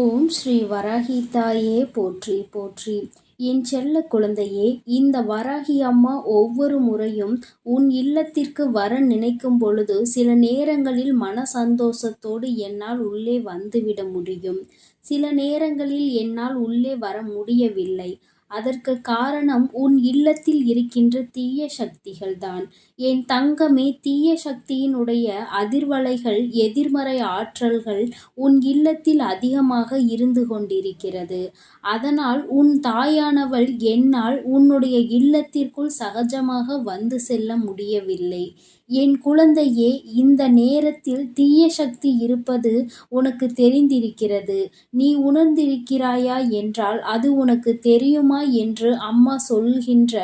ஓம் ஸ்ரீ வராகி தாயே போற்றி போற்றி. என் செல்ல குழந்தையே இந்த வராகி அம்மா ஒவ்வொரு முறையும் உன் இல்லத்திற்கு வர நினைக்கும் பொழுது சில நேரங்களில் மன சந்தோஷத்தோடு என்னால் உள்ளே வந்துவிட முடியும். சில நேரங்களில் என்னால் உள்ளே வர முடியவில்லை. அதற்கு காரணம் உன் இல்லத்தில் இருக்கின்ற தீய சக்திகள்தான். என் தங்கமே தீய சக்தியினுடைய அதிர்வலைகள் எதிர்மறை ஆற்றல்கள் உன் இல்லத்தில் அதிகமாக இருந்து கொண்டிருக்கிறது. அதனால் உன் தாயானவள் என்னால் உன்னுடைய இல்லத்திற்குள் சகஜமாக வந்து செல்ல முடியவில்லை. என் குழந்தையே இந்த நேரத்தில் தீய சக்தி இருப்பது உனக்கு தெரிந்திருக்கிறது. நீ உணர்ந்திருக்கிறாயா என்றால் அது உனக்கு தெரியுமா என்று அம்மா சொல்கின்ற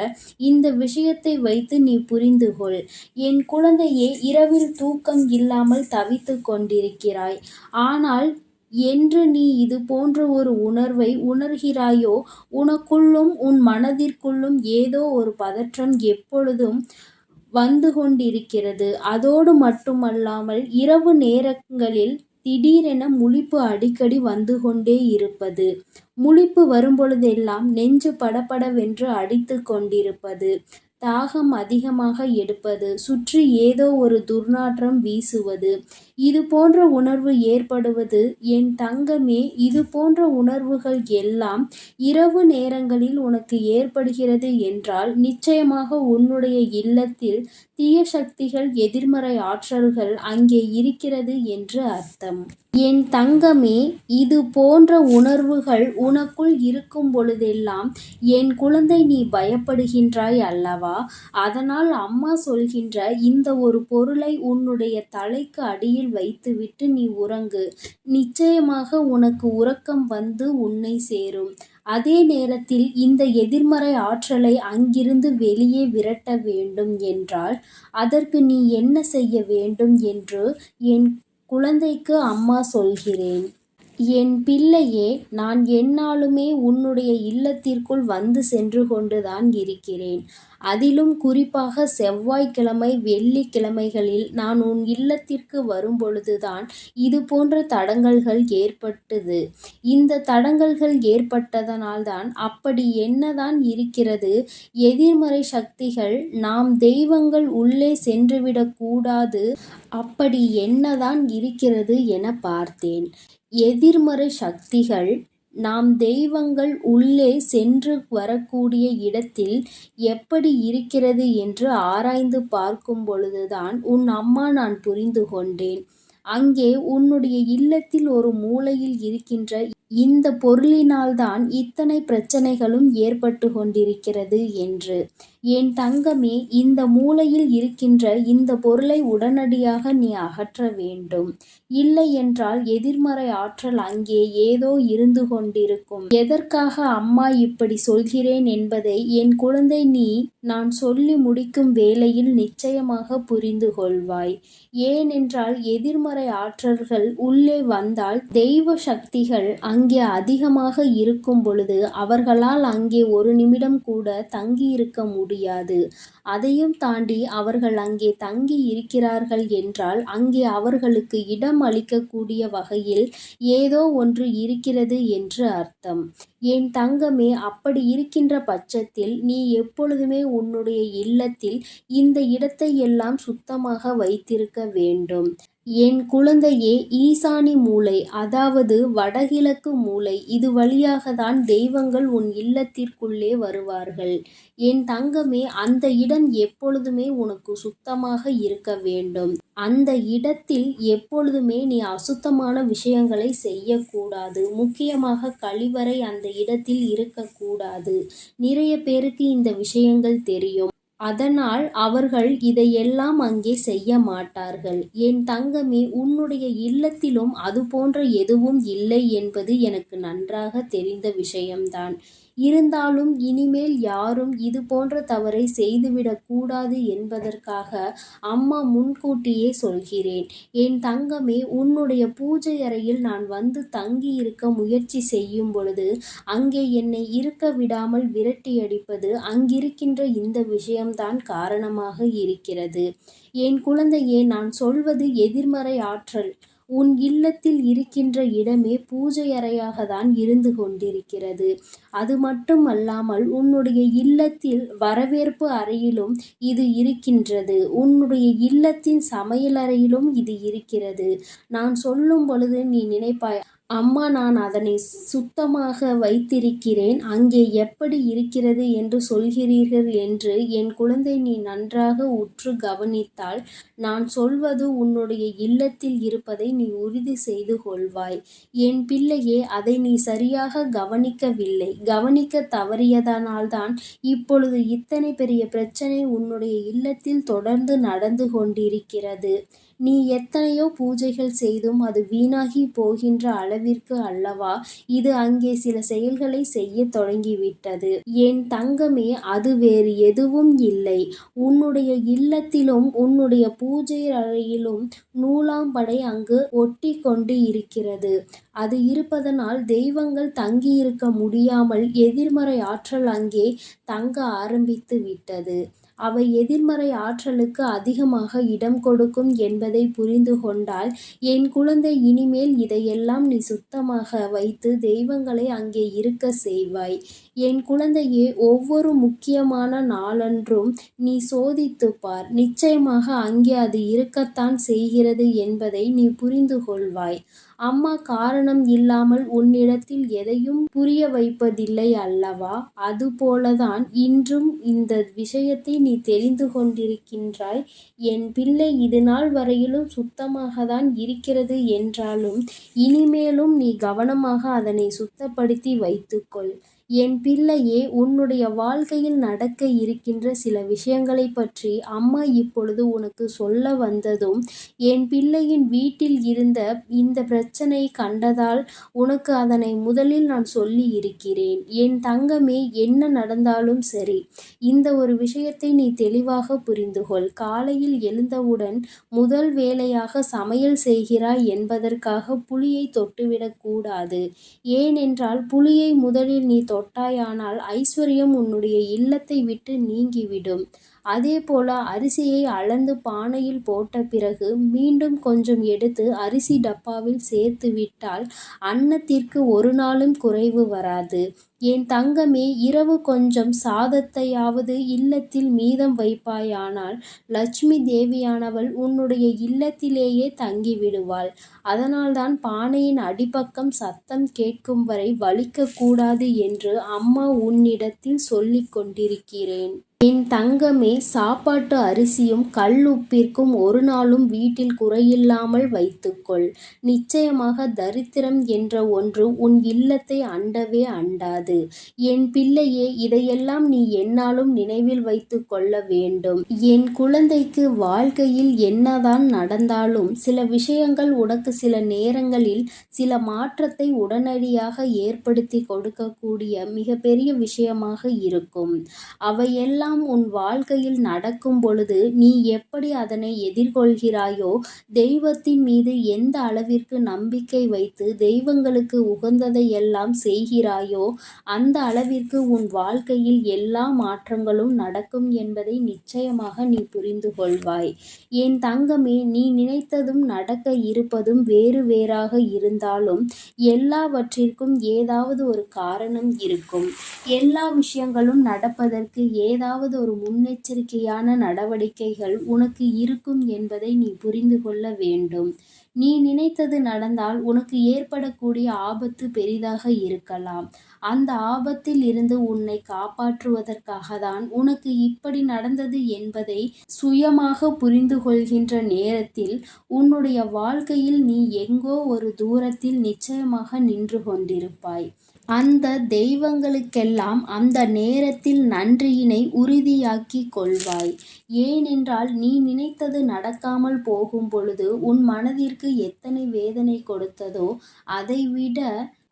இந்த விஷயத்தை வைத்து நீ புரிந்து கொள் என் குழந்தையே இரவில் தூக்கம் இல்லாமல் தவித்து கொண்டிருக்கிறாய். ஆனால் என்று நீ இது போன்ற ஒரு உணர்வை உணர்கிறாயோ உனக்குள்ளும் உன் மனதிற்குள்ளும் ஏதோ ஒரு பதற்றம் எப்பொழுதும் வந்து கொண்டிருக்கிறது. அதோடு மட்டுமல்லாமல் இரவு நேரங்களில் திடீரென முழிப்பு அடிக்கடி வந்து கொண்டே இருப்பது. முழிப்பு வரும்பொழுதெல்லாம் நெஞ்சு படபடவென்று அடித்து கொண்டிருப்பது. தாகம் அதிகமாக எடுப்பது சுற்றி ஏதோ ஒரு துர்நாற்றம் வீசுவது இது போன்ற உணர்வு ஏற்படுவது என் தங்கமே இது போன்ற உணர்வுகள் எல்லாம் இரவு நேரங்களில் உனக்கு ஏற்படுகிறது என்றால் நிச்சயமாக உன்னுடைய இல்லத்தில் தீய சக்திகள் எதிர்மறை ஆற்றல்கள் அங்கே இருக்கிறது என்று அர்த்தம். என் தங்கமே இது போன்ற உணர்வுகள் உனக்குள் இருக்கும் பொழுதெல்லாம் என் குழந்தை நீ பயப்படுகின்றாய் அல்லவா? அதனால் அம்மா சொல்கின்ற இந்த ஒரு பொருளை உன்னுடைய தலைக்கு அடியில் வைத்துவிட்டு நீ உறங்கு. நிச்சயமாக உனக்கு உறக்கம் வந்து உன்னை சேரும். அதே நேரத்தில் இந்த எதிர்மறை ஆற்றலை அங்கிருந்து வெளியே விரட்ட வேண்டும் என்றால் அதற்கு நீ என்ன செய்ய வேண்டும் என்று என் குழந்தைக்கு அம்மா சொல்கிறேன். என் பிள்ளையே நான் என்னாலுமே உன்னுடைய இல்லத்திற்குள் வந்து சென்று கொண்டுதான் இருக்கிறேன். அதிலும் குறிப்பாக செவ்வாய்க்கிழமை வெள்ளிக்கிழமைகளில் நான் உன் இல்லத்திற்கு வரும்பொழுதுதான் இது போன்ற தடங்கல்கள் ஏற்பட்டது. இந்த தடங்கல்கள் ஏற்பட்டதனால்தான் அப்படி என்னதான் இருக்கிறது? எதிர்மறை சக்திகள் நாம் தெய்வங்கள் உள்ளே சென்றுவிடக்கூடாது அப்படி என்னதான் இருக்கிறது என பார்த்தேன். எதிர்மறை சக்திகள் நாம் தெய்வங்கள் உள்ளே சென்று வரக்கூடிய இடத்தில் எப்படி இருக்கிறது என்று ஆராய்ந்து பார்க்கும் பொழுதுதான் உன் அம்மா நான் புரிந்து கொண்டேன். அங்கே உன்னுடைய இல்லத்தில் ஒரு மூலையில் இருக்கின்ற இந்த பொருளினால்தான் இத்தனை பிரச்சனைகளும் ஏற்பட்டு கொண்டிருக்கிறது என்று. என் தங்கமே இந்த மூலையில் இருக்கின்ற இந்த பொருளை உடனடியாக நீ அகற்ற வேண்டும். இல்லை என்றால் எதிர்மறை ஆற்றல் அங்கே ஏதோ இருந்து கொண்டிருக்கும். எதற்காக அம்மா இப்படி சொல்கிறேன் என்பதை என் குழந்தை நீ நான் சொல்லி முடிக்கும் வேளையில் நிச்சயமாக புரிந்து கொள்வாய். ஏனென்றால் எதிர்மறை ஆற்றல்கள் உள்ளே வந்தால் தெய்வ சக்திகள் அங்கே அதிகமாக இருக்கும் பொழுது அவர்களால் அங்கே ஒரு நிமிடம் கூட தங்கியிருக்க முடியும் முடியாது. அதையும் தாண்டி அவர்கள் அங்கே தங்கி இருக்கிறார்கள் என்றால் அங்கே அவர்களுக்கு இடம் அளிக்கக்கூடிய வகையில் ஏதோ ஒன்று இருக்கிறது என்று அர்த்தம். என் தங்கமே அப்படி இருக்கின்ற பட்சத்தில் நீ எப்பொழுதுமே உன்னுடைய இல்லத்தில் இந்த இடத்தை எல்லாம் சுத்தமாக வைத்திருக்க வேண்டும். என் குழந்தையே ஈசானி மூலை அதாவது வடகிழக்கு மூலை இது வழியாக தான் தெய்வங்கள் உன் இல்லத்திற்குள்ளே வருவார்கள். என் தங்கமே அந்த இடம் எப்பொழுதுமே உனக்கு சுத்தமாக இருக்க வேண்டும். அந்த இடத்தில் எப்பொழுதுமே நீ அசுத்தமான விஷயங்களை செய்யக்கூடாது. முக்கியமாக கழிவறை அந்த இடத்தில் இருக்கக்கூடாது. நிறைய பேருக்கு இந்த விஷயங்கள் தெரியும். அதனால் அவர்கள் இதையெல்லாம் அங்கே செய்ய மாட்டார்கள். என் தங்கமே உன்னுடைய இல்லத்திலும் அதுபோன்ற எதுவும் இல்லை என்பது எனக்கு நன்றாக தெரிந்த விஷயம்தான். இருந்தாலும் இனிமேல் யாரும் இது போன்ற தவறை செய்துவிடக் கூடாது என்பதற்காக அம்மா முன்கூட்டியே சொல்கிறேன். என் தங்கமே உன்னுடைய பூஜை அறையில் நான் வந்து தங்கி இருக்க முயற்சி செய்யும் பொழுது அங்கே என்னை இருக்க விடாமல் விரட்டியடிப்பது அங்கிருக்கின்ற இந்த விஷயம்தான் காரணமாக இருக்கிறது. என் குழந்தையே நான் சொல்வது எதிர்மறை ஆற்றல். உன் இல்லத்தில் இருக்கின்ற இடமே பூஜை அறையாகத்தான் இருந்து கொண்டிருக்கிறது. அது மட்டுமல்லாமல் உன்னுடைய இல்லத்தில் வரவேற்பு அறையிலும் இது இருக்கின்றது. உன்னுடைய இல்லத்தின் சமையலறையிலும் இது இருக்கிறது. நான் சொல்லும் பொழுது நீ நினைப்பாய் அம்மா நான் அதனை சுத்தமாக வைத்திருக்கிறேன். அங்கே எப்படி இருக்கிறது என்று சொல்கிறீர்கள் என்று என் குழந்தை நீ நன்றாக உற்று கவனித்தால் நான் சொல்வது உன்னுடைய இல்லத்தில் இருப்பதை நீ உறுதி செய்து கொள்வாய். என் பிள்ளையே அதை நீ சரியாக கவனிக்கவில்லை. கவனிக்க தவறியதனால்தான் இப்பொழுது இத்தனை பெரிய பிரச்சனை உன்னுடைய இல்லத்தில் தொடர்ந்து நடந்து கொண்டிருக்கிறது. நீ எத்தனையோ பூஜைகள் செய்தும் அது வீணாகி போகின்ற அளவிற்கு அல்லவா? இது அங்கே சில செயல்களை செய்ய தொடங்கிவிட்டது. என் தங்கமே அது வேறு எதுவும் இல்லை. உன்னுடைய இல்லத்திலும் உன்னுடைய பூஜை அறையிலும் நூலாம்படை அங்கு ஒட்டி கொண்டு இருக்கிறது. அது இருப்பதனால் தெய்வங்கள் தங்கியிருக்க முடியாமல் எதிர்மறை ஆற்றல் அங்கே தங்க ஆரம்பித்து விட்டது. அவை எதிர்மறை ஆற்றலுக்கு அதிகமாக இடம் கொடுக்கும் என்பதை புரிந்து கொண்டால் என் குழந்தை இனிமேல் இதையெல்லாம் நீ சுத்தமாக வைத்து தெய்வங்களை அங்கே இருக்க செய்வாய். என் குழந்தையே ஒவ்வொரு முக்கியமான நாளன்றும் நீ சோதித்துப் பார். நிச்சயமாக அங்கே அது இருக்கத்தான் செய்கிறது என்பதை நீ புரிந்து கொள்வாய். அம்மா காரணம் இல்லாமல் உன்னிடத்தில் எதையும் புரிய வைப்பதில்லை அல்லவா? அதுபோலதான் இன்றும் இந்த விஷயத்தை நீ தெரிந்து கொண்டிருக்கின்றாய். என் பிள்ளை இதுநாள் வரையிலும் சுத்தமாகத்தான் இருக்கிறது என்றாலும் இனிமேலும் நீ கவனமாக அதனை சுத்தப்படுத்தி வைத்துக்கொள். என் பிள்ளையே உன்னுடைய வாழ்க்கையில் நடக்க இருக்கின்ற சில விஷயங்களை பற்றி அம்மா இப்பொழுது உனக்கு சொல்ல வந்ததும் என் பிள்ளையின் வீட்டில் இருந்த இந்த பிரச்சனை கண்டதால் உனக்கு அதனை முதலில் நான் சொல்லி இருக்கிறேன். என் தங்கமே என்ன நடந்தாலும் சரி இந்த ஒரு விஷயத்தை நீ தெளிவாக புரிந்துகொள். காலையில் எழுந்தவுடன் முதல் வேலையாக சமையல் செய்கிறாய் என்பதற்காக புளியை தொட்டுவிடக்கூடாது ஏனென்றால் புளியை முதலில் நீ தொ தொட்டாயானால் ஐஸ்வர்யம் உன்னுடைய இல்லத்தை விட்டு நீங்கிவிடும். அதே போல அரிசியை அளந்து பானையில் போட்ட பிறகு மீண்டும் கொஞ்சம் எடுத்து அரிசி டப்பாவில் சேர்த்து விட்டால் அன்னத்திற்கு ஒரு நாளும் குறைவு வராது. என் தங்கமே இரவு கொஞ்சம் சாதத்தையாவது இல்லத்தில் மீதம் வைப்பாயானால் லட்சுமி தேவியானவள் உன்னுடைய இல்லத்திலேயே தங்கிவிடுவாள். அதனால்தான் பானையின் அடிப்பக்கம் சத்தம் கேட்கும் வரை வலிக்கக்கூடாது என்று அம்மா உன்னிடத்தில் சொல்லிக் கொண்டிருக்கிறேன். என் தங்கமே சாப்பாட்டு அரிசியும் கல் உப்பிற்கும் ஒரு நாளும் வீட்டில் குறையில்லாமல் வைத்துக்கொள். நிச்சயமாக தரித்திரம் என்ற ஒன்று உன் இல்லத்தை அண்டவே அண்டாது. என் பிள்ளையே இதையெல்லாம் நீ என்னாலும் நினைவில் வைத்து கொள்ள வேண்டும். என் குழந்தைக்கு வாழ்க்கையில் என்னதான் நடந்தாலும் சில விஷயங்கள் உனக்கு சில நேரங்களில் சில மாற்றத்தை உடனடியாக ஏற்படுத்தி கொடுக்கக்கூடிய மிகப்பெரிய விஷயமாக இருக்கும். அவையெல்லாம் எல்லாம் உன் வாழ்க்கையில் நடக்கும் பொழுது நீ எப்படி அதனை எதிர்கொள்கிறாயோ தெய்வத்தின் மீது எந்த அளவிற்கு நம்பிக்கை வைத்து தெய்வங்களுக்கு உகந்ததை எல்லாம் செய்கிறாயோ அந்த அளவிற்கு உன் வாழ்க்கையில் எல்லா மாற்றங்களும் நடக்கும் என்பதை நிச்சயமாக நீ புரிந்து கொள்வாய். என் தங்கமே நீ நினைத்ததும் நடக்க இருப்பதும் வேறு வேறாக இருந்தாலும் எல்லாவற்றிற்கும் ஏதாவது ஒரு காரணம் இருக்கும். எல்லா விஷயங்களும் நடப்பதற்கு ஏதாவது ஒரு முன்னெச்சரிக்கையான நடவடிக்கைகள் உனக்கு இருக்கும் என்பதை நீ புரிந்து கொள்ள வேண்டும். நீ நினைத்தது நடந்தால் உனக்கு ஏற்படக்கூடிய ஆபத்து பெரிதாக இருக்கலாம். அந்த ஆபத்தில் இருந்து உன்னை காப்பாற்றுவதற்காக தான் உனக்கு இப்படி நடந்தது என்பதை சுயமாக புரிந்து கொள்கின்ற நேரத்தில் உன்னுடைய வாழ்க்கையில் நீ எங்கோ ஒரு தூரத்தில் நிச்சயமாக நின்று கொண்டிருப்பாய். அந்த தெய்வங்களுக்கெல்லாம் அந்த நேரத்தில் நன்றியினை உறுதியாக்கிக் கொள்வாய். ஏனென்றால் நீ நினைத்தது நடக்காமல் போகும் பொழுது உன் மனதிற்கு எத்தனை வேதனை கொடுத்ததோ அதைவிட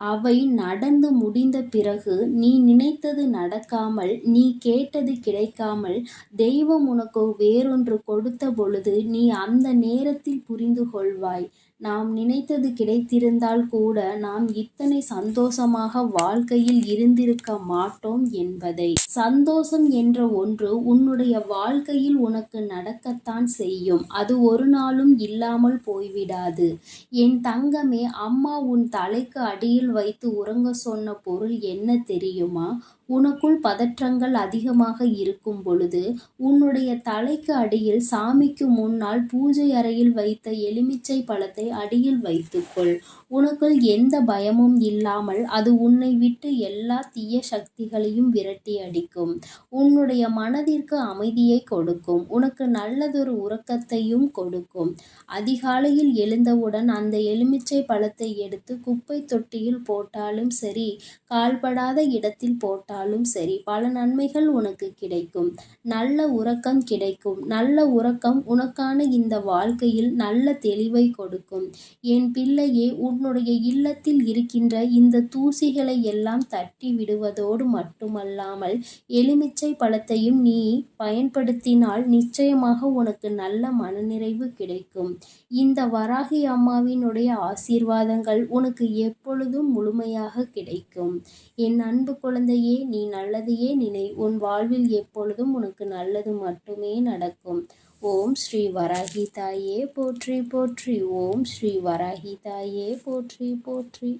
அவை நடந்து முடிந்த பிறகு நீ நினைத்தது நடக்காமல் நீ கேட்டது கிடைக்காமல் தெய்வம் உனக்கு வேறொன்று கொடுத்த பொழுது நீ அந்த நேரத்தில் புரிந்து கொள்வாய். நாம் நினைத்தது கிடைத்திருந்தால் கூட நாம் இத்தனை சந்தோஷமாக வாழ்க்கையில் இருந்திருக்க மாட்டோம் என்பதை. சந்தோஷம் என்ற ஒன்று உன்னுடைய வாழ்க்கையில் உனக்கு நடக்கத்தான் செய்யும். அது ஒரு நாளும் இல்லாமல் போய்விடாது. என் தங்கமே அம்மா உன் தலைக்கு அடியில் வைத்து உறங்க சொன்ன பொருள் என்ன தெரியுமா? உனக்குள் பதற்றங்கள் அதிகமாக இருக்கும் பொழுது உன்னுடைய தலைக்கு அடியில் சாமிக்கு முன்னால் பூஜை அறையில் வைத்த எலுமிச்சை பழத்தை அடியில் வைத்துக்கொள். உனக்குள் எந்த பயமும் இல்லாமல் அது உன்னை விட்டு எல்லா தீய சக்திகளையும் விரட்டி அடிக்கும். உன்னுடைய மனதிற்கு அமைதியை கொடுக்கும். உனக்கு நல்லதொரு உறக்கத்தையும் கொடுக்கும். அதிகாலையில் எழுந்தவுடன் அந்த எலுமிச்சை பழத்தை எடுத்து குப்பை தொட்டியில் போட்டாலும் சரி கால்படாத இடத்தில் போட்டால் இருந்தாலும் சரி பல நன்மைகள் உனக்கு கிடைக்கும். நல்ல உறக்கம் கிடைக்கும். நல்ல உறக்கம் உனக்கான இந்த வாழ்க்கையில் நல்ல தெளிவை கொடுக்கும். என் பிள்ளையே உன்னுடைய இல்லத்தில் இருக்கின்ற இந்த தூசிகளை எல்லாம் தட்டி விடுவதோடு மட்டுமல்லாமல் எலுமிச்சை பழத்தையும் நீ பயன்படுத்தினால் நிச்சயமாக உனக்கு நல்ல மனநிறைவு கிடைக்கும். இந்த வராகி அம்மாவினுடைய ஆசீர்வாதங்கள் உனக்கு எப்பொழுதும் முழுமையாக கிடைக்கும். என் அன்பு குழந்தையே நீ நல்லதையே நினை. உன் வாழ்வில் எப்பொழுதும் உனக்கு நல்லது மட்டுமே நடக்கும். ஓம் ஸ்ரீ வராகி தாயே போற்றி போற்றி. ஓம் ஸ்ரீ வராகி தாயே போற்றி போற்றி.